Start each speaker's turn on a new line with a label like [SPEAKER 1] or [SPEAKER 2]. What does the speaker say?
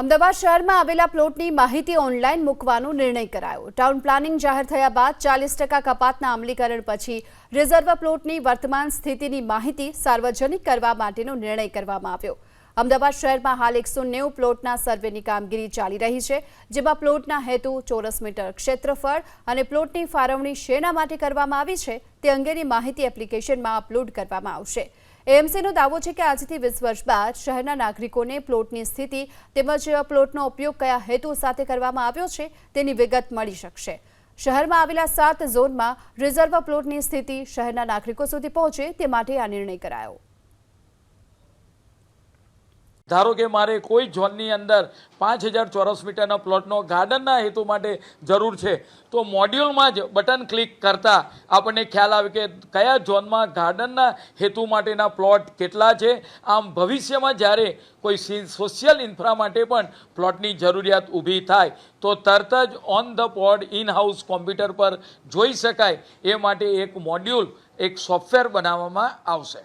[SPEAKER 1] અમદાવાદ શહેરમાં આવેલા પ્લોટની માહિતી ઓનલાઈન મૂકવાનો નિર્ણય કરાયો. ટાઉન પ્લાનિંગ જાહેર થયા બાદ ચાલીસ ટકા કપાતના અમલીકરણ પછી રિઝર્વ પ્લોટની વર્તમાન સ્થિતિની માહિતી સાર્વજનિક કરવા માટેનો નિર્ણય કરવામાં આવ્યો. અમદાવાદ શહેરમાં હાલ એકસો નેવું પ્લોટના સર્વેની કામગીરી ચાલી રહી છે, જેમાં પ્લોટના હેતુ ચોરસ મીટર ક્ષેત્રફળ અને પ્લોટની ફાળવણી શેના માટે કરવામાં આવી છે, તે અંગેની માહિતી એપ્લિકેશનમાં અપલોડ કરવામાં આવશે. એએમસીનો દાવો છે કે આજથી વીસ વર્ષ બાદ શહેરના નાગરિકોને પ્લોટની સ્થિતિ તેમજ પ્લોટનો ઉપયોગ કયા હેતુ સાથે કરવામાં આવ્યો છે, તેની વિગત મળી શકશે. શહેરમાં આવેલા સાત ઝોનમાં રિઝર્વ પ્લોટની સ્થિતિ શહેરના નાગરિકો સુધી પહોંચે તે માટે આ નિર્ણય કરાયો.
[SPEAKER 2] ધારો કે મારે કોઈ ઝોનની અંદર પાંચ હજાર ચોરસ મીટરના પ્લોટનો ગાર્ડનના હેતુ માટે જરૂર છે, તો મોડ્યુલમાં જ બટન ક્લિક કરતાં આપણને ખ્યાલ આવે કે કયા ઝોનમાં ગાર્ડનના હેતુ માટેના પ્લોટ કેટલા છે. આમ ભવિષ્યમાં જ્યારે કોઈ સોશિયલ ઇન્ફ્રા માટે પણ પ્લોટની જરૂરિયાત ઊભી થાય, તો તરત જ on the pod in house computer પર જોઈ શકાય. એ માટે એક મોડ્યુલ, એક સોફ્ટવેર બનાવવામાં આવશે.